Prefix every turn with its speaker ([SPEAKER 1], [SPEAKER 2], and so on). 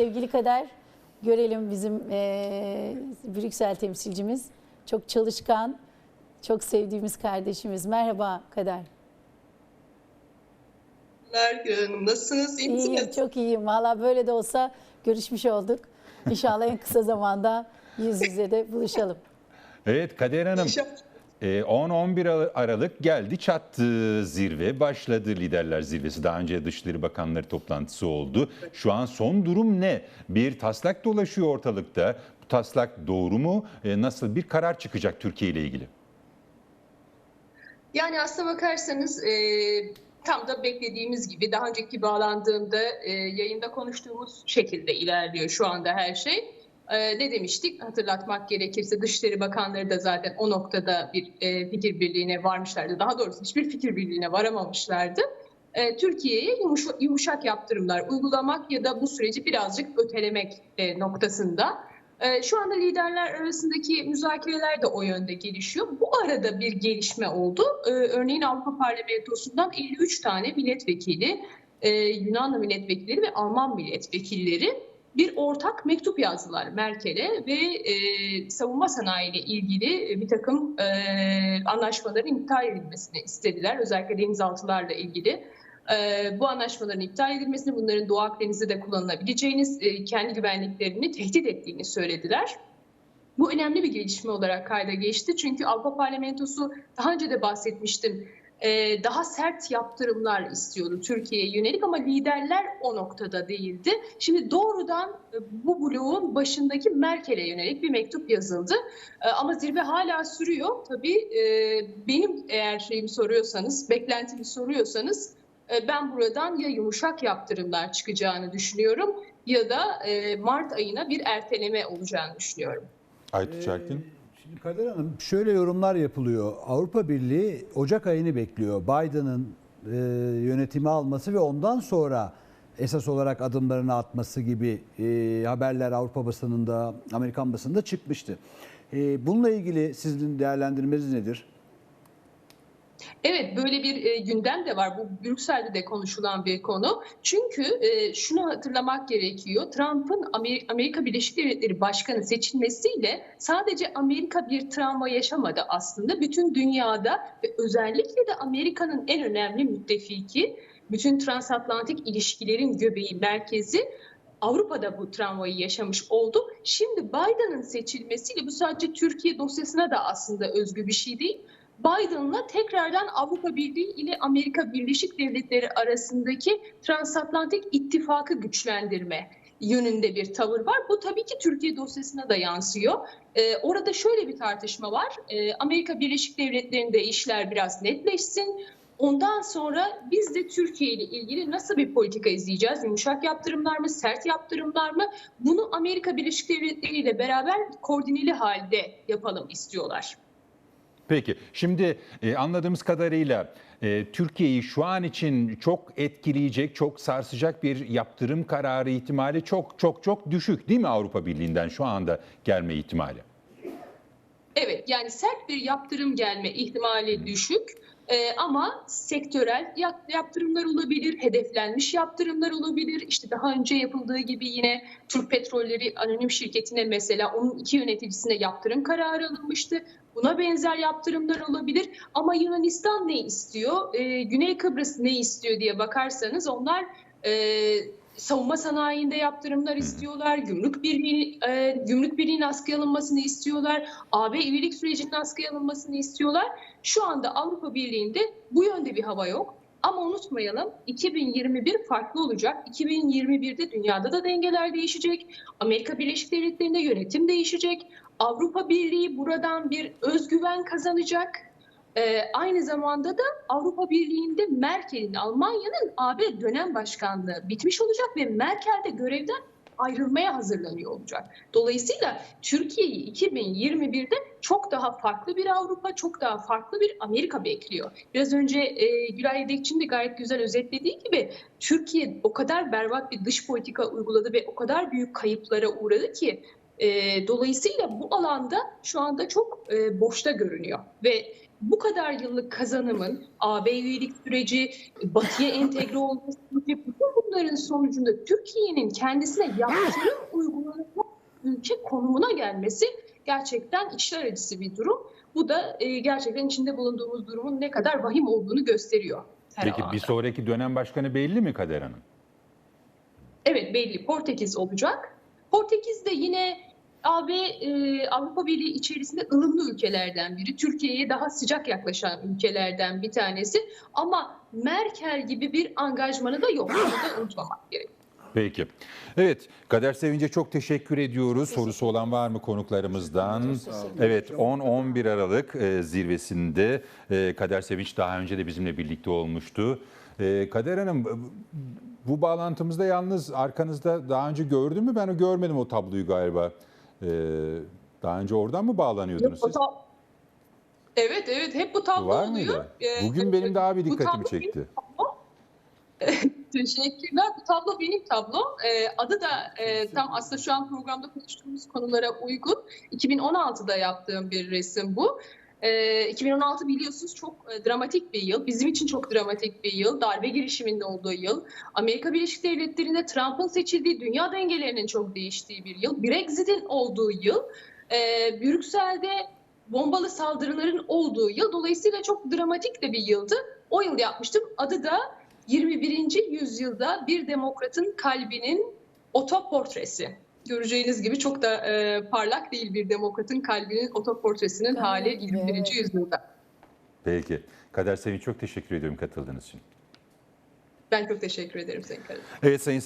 [SPEAKER 1] sevgili Kader görelim bizim e, Brüksel temsilcimiz. Çok çalışkan, çok sevdiğimiz kardeşimiz. Merhaba Kader.
[SPEAKER 2] Merhaba Hanım. Nasılsınız? İyi
[SPEAKER 1] İyiyim,
[SPEAKER 2] misiniz?
[SPEAKER 1] çok iyiyim. Valla böyle de olsa görüşmüş olduk. İnşallah en kısa zamanda yüz yüze de buluşalım.
[SPEAKER 3] Evet Kader Hanım
[SPEAKER 2] İnşallah.
[SPEAKER 3] E, 10-11 Aralık geldi çattı zirve başladı liderler zirvesi daha önce Dışişleri Bakanları toplantısı oldu. Şu an son durum ne? Bir taslak dolaşıyor ortalıkta. Bu taslak doğru mu? E, Nasıl bir karar çıkacak Türkiye ile ilgili?
[SPEAKER 2] Yani aslına bakarsanız e, tam da beklediğimiz gibi daha önceki bağlandığımda e, yayında konuştuğumuz şekilde ilerliyor şu anda her şey. E, ne demiştik? Hatırlatmak gerekirse Dışişleri Bakanları da zaten o noktada bir e, fikir birliğine varmışlardı. Daha doğrusu hiçbir fikir birliğine varamamışlardı. E, Türkiye'ye yumuşak, yaptırımlar uygulamak ya da bu süreci birazcık ötelemek e, noktasında. Ee, Şu anda liderler arasındaki müzakereler de o yönde gelişiyor. Bu arada bir gelişme oldu. Ee, Örneğin Avrupa Parlamentosu'ndan 53 tane milletvekili, e, Yunan milletvekilleri ve Alman milletvekilleri bir ortak mektup yazdılar Merkel'e ve e, savunma sanayi ile ilgili bir takım e, anlaşmaların iptal edilmesini istediler. Özellikle denizaltılarla ilgili. Ee, bu anlaşmaların iptal edilmesini, bunların Doğu Akdeniz'de de kullanılabileceğiniz, e, kendi güvenliklerini tehdit ettiğini söylediler. Bu önemli bir gelişme olarak kayda geçti. Çünkü Avrupa Parlamentosu daha önce de bahsetmiştim e, daha sert yaptırımlar istiyordu Türkiye'ye yönelik ama liderler o noktada değildi. Şimdi doğrudan e, bu bloğun başındaki Merkel'e yönelik bir mektup yazıldı. E, Ama zirve hala sürüyor. Tabii e, benim eğer şeyimi soruyorsanız, beklentimi soruyorsanız e, ben buradan ya yumuşak yaptırımlar çıkacağını düşünüyorum ya da e, Mart ayına bir erteleme olacağını düşünüyorum.
[SPEAKER 3] Aytun Çerkin.
[SPEAKER 4] Şimdi Kader Hanım şöyle yorumlar yapılıyor. Avrupa Birliği Ocak ayını bekliyor. Biden'ın e, yönetimi alması ve ondan sonra esas olarak adımlarını atması gibi e, haberler Avrupa basınında, Amerikan basınında çıkmıştı. E, bununla ilgili sizin değerlendirmeniz nedir?
[SPEAKER 2] Evet böyle bir e, gündem de var. Bu Brüksel'de de konuşulan bir konu. Çünkü e, şunu hatırlamak gerekiyor. Trump'ın Amer- Amerika Birleşik Devletleri Başkanı seçilmesiyle sadece Amerika bir travma yaşamadı aslında. Bütün dünyada ve özellikle de Amerika'nın en önemli müttefiki, bütün transatlantik ilişkilerin göbeği, merkezi Avrupa'da bu travmayı yaşamış oldu. Şimdi Biden'ın seçilmesiyle bu sadece Türkiye dosyasına da aslında özgü bir şey değil. Biden'la tekrardan Avrupa Birliği ile Amerika Birleşik Devletleri arasındaki transatlantik ittifakı güçlendirme yönünde bir tavır var. Bu tabii ki Türkiye dosyasına da yansıyor. Ee, orada şöyle bir tartışma var. Ee, Amerika Birleşik Devletleri'nde işler biraz netleşsin. Ondan sonra biz de Türkiye ile ilgili nasıl bir politika izleyeceğiz? Yumuşak yaptırımlar mı, sert yaptırımlar mı? Bunu Amerika Birleşik Devletleri ile beraber koordineli halde yapalım istiyorlar.
[SPEAKER 3] Peki şimdi e, anladığımız kadarıyla e, Türkiye'yi şu an için çok etkileyecek, çok sarsacak bir yaptırım kararı ihtimali çok çok çok düşük değil mi Avrupa Birliği'nden şu anda gelme ihtimali?
[SPEAKER 2] Evet yani sert bir yaptırım gelme ihtimali düşük. Ee, ama sektörel yap- yaptırımlar olabilir, hedeflenmiş yaptırımlar olabilir. İşte daha önce yapıldığı gibi yine Türk Petrolleri Anonim Şirketi'ne mesela onun iki yöneticisine yaptırım kararı alınmıştı. Buna benzer yaptırımlar olabilir. Ama Yunanistan ne istiyor, Ee, Güney Kıbrıs ne istiyor diye bakarsanız onlar e, savunma sanayinde yaptırımlar istiyorlar. Gümrük birliği, e, gümrük birliğinin askıya alınmasını istiyorlar. AB üyelik sürecinin askıya alınmasını istiyorlar. Şu anda Avrupa Birliği'nde bu yönde bir hava yok. Ama unutmayalım 2021 farklı olacak. 2021'de dünyada da dengeler değişecek. Amerika Birleşik Devletleri'nde yönetim değişecek. Avrupa Birliği buradan bir özgüven kazanacak. Ee, aynı zamanda da Avrupa Birliği'nde Merkel'in, Almanya'nın AB dönem başkanlığı bitmiş olacak ve Merkel de görevden ayrılmaya hazırlanıyor olacak. Dolayısıyla Türkiye'yi 2021'de çok daha farklı bir Avrupa, çok daha farklı bir Amerika bekliyor. Biraz önce e, Gülay Yedekçi'nin de gayet güzel özetlediği gibi Türkiye o kadar berbat bir dış politika uyguladı ve o kadar büyük kayıplara uğradı ki e, dolayısıyla bu alanda şu anda çok e, boşta görünüyor ve bu kadar yıllık kazanımın AB üyelik süreci, Batı'ya entegre olması bütün bunların sonucunda Türkiye'nin kendisine yaptırım uygulanacak ülke konumuna gelmesi gerçekten içler acısı bir durum. Bu da e, gerçekten içinde bulunduğumuz durumun ne kadar vahim olduğunu gösteriyor. her
[SPEAKER 3] Peki
[SPEAKER 2] alanda.
[SPEAKER 3] bir sonraki dönem başkanı belli mi Kader Hanım?
[SPEAKER 2] Evet belli Portekiz olacak. Portekiz de yine AB e, Avrupa Birliği içerisinde ılımlı ülkelerden biri. Türkiye'ye daha sıcak yaklaşan ülkelerden bir tanesi. Ama Merkel gibi bir angajmanı da yok. Bunu da unutmamak gerekiyor.
[SPEAKER 3] Peki. Evet, Kader Sevinç'e çok teşekkür ediyoruz. Sorusu olan var mı konuklarımızdan? Evet, 10-11 Aralık e, zirvesinde e, Kader Sevinç daha önce de bizimle birlikte olmuştu. E, Kader Hanım, bu bağlantımızda yalnız arkanızda daha önce gördün mü? Ben görmedim o tabloyu galiba. E, Daha önce oradan mı bağlanıyordunuz siz?
[SPEAKER 2] Evet evet hep bu tablo
[SPEAKER 3] Var
[SPEAKER 2] oluyor.
[SPEAKER 3] mıydı?
[SPEAKER 2] Ee,
[SPEAKER 3] Bugün benim daha bir dikkatimi çekti.
[SPEAKER 2] Teşekkürler. Bu tablo benim tablom. Ee, adı da e, tam aslında şu an programda konuştuğumuz konulara uygun. 2016'da yaptığım bir resim bu. Ee, 2016 biliyorsunuz çok e, dramatik bir yıl. Bizim için çok dramatik bir yıl. Darbe girişiminin olduğu yıl. Amerika Birleşik Devletleri'nde Trump'ın seçildiği, dünya dengelerinin çok değiştiği bir yıl. Brexit'in olduğu yıl. Ee, Brüksel'de bombalı saldırıların olduğu yıl. Dolayısıyla çok dramatik de bir yıldı. O yıl yapmıştım. Adı da 21. yüzyılda bir demokratın kalbinin otoportresi. Göreceğiniz gibi çok da e, parlak değil bir demokratın kalbinin otoportresinin hali
[SPEAKER 1] Evet.
[SPEAKER 2] 21. yüzyılda.
[SPEAKER 3] Peki. Kader Sevinç çok teşekkür ediyorum katıldığınız için.
[SPEAKER 2] Ben çok teşekkür ederim Sayın Karadeniz.
[SPEAKER 3] Evet Sayın